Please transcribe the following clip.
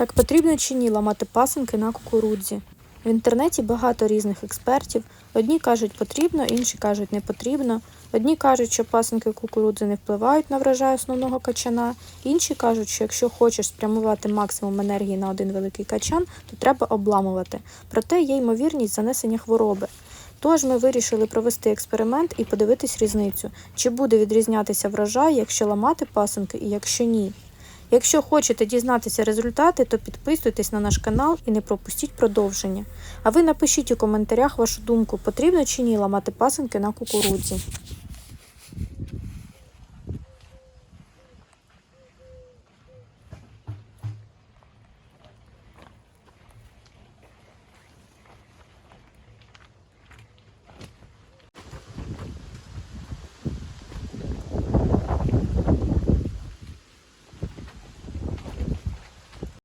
Так потрібно чи ні ламати пасинки на кукурудзі? В інтернеті багато різних експертів. Одні кажуть потрібно, інші кажуть не потрібно. Одні кажуть, що пасинки кукурудзи не впливають на врожай основного качана. Інші кажуть, що якщо хочеш спрямувати максимум енергії на один великий качан, то треба обламувати. Проте є ймовірність занесення хвороби. Тож ми вирішили провести експеримент і подивитись різницю, чи буде відрізнятися врожай, якщо ламати пасинки і якщо ні. Якщо хочете дізнатися результати, то підписуйтесь на наш канал і не пропустіть продовження. А ви напишіть у коментарях вашу думку, потрібно чи ні ламати пасинки на кукурудзі.